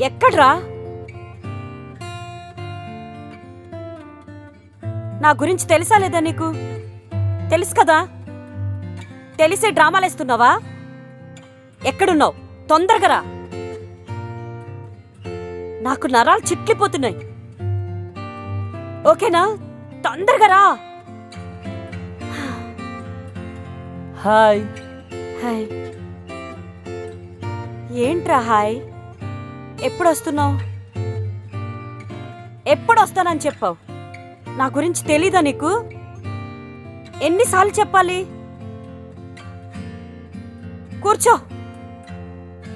ఎక్కడ్రా? నా గురించి తెలుసా లేదా నీకు? తెలుసు కదా? తెలిసే డ్రామాలేస్తున్నావా ఎక్కడున్నావు? తొందరగా రా. నాకు నరాలు చిట్లిపోతున్నాయి. ఓకేనా? తొందరగా రా. హాయ్. హాయ్. ఏంట్రా హాయ్? ఎప్పుడు వస్తున్నావు ఎప్పుడు వస్తానని చెప్పావు? నా గురించి తెలీదా నీకు? ఎన్నిసార్లు చెప్పాలి? కూర్చో.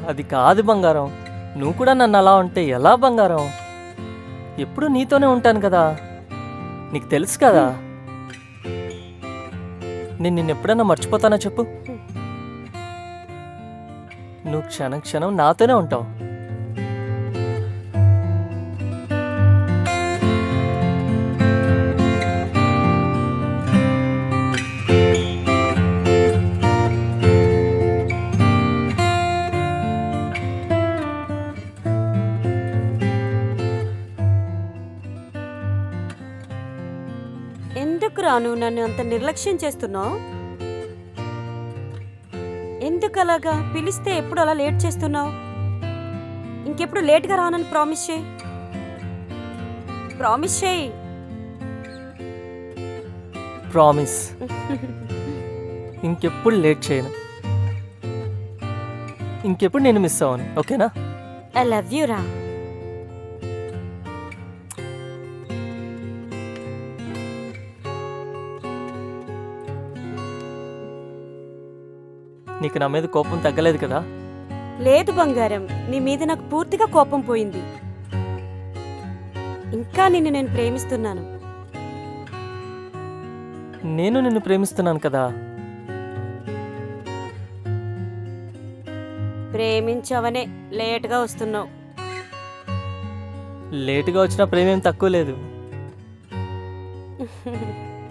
అది కాదు బంగారం. నువ్వు కూడా నన్ను అలా ఉంటే ఎలా బంగారం? ఎప్పుడు నీతోనే ఉంటాను కదా. నీకు తెలుసు కదా. నేను నిన్ను ఎప్పుడైనా మర్చిపోతానా చెప్పు. నువ్వు క్షణం క్షణం నాతోనే ఉంటావు. ఎందుకు రాను? నన్ను అంత నిర్లక్ష్యం చేస్తున్నావు? ఎందుకు అలాగా పిలిస్తే ఎప్పుడు అలా లేట్ చేస్తున్నావు? ఇంకెప్పుడు లేట్గా రానని ప్రామిస్ చేయి. ప్రామిస్ చేయి. ప్రామిస్. ఇంకెప్పుడు లేట్ చేయను. ఇంకెప్పుడు నేను మిస్ అవ్వను. ఓకేనా? ఐ లవ్ యూ రా. నీకు నా మీద కోపం తగ్గలేదు కదా? లేదు బంగారం నీ మీద నాకు పూర్తిగా కోపం పోయింది. ఇంకా నిన్ను నేను ప్రేమిస్తున్నాను. నేను నిన్ను ప్రేమిస్తున్నాను కదా? ప్రేమించవనే లేట్గా వస్తున్నావు. లేటుగా వచ్చిన ప్రేమేం తక్కువ లేదు.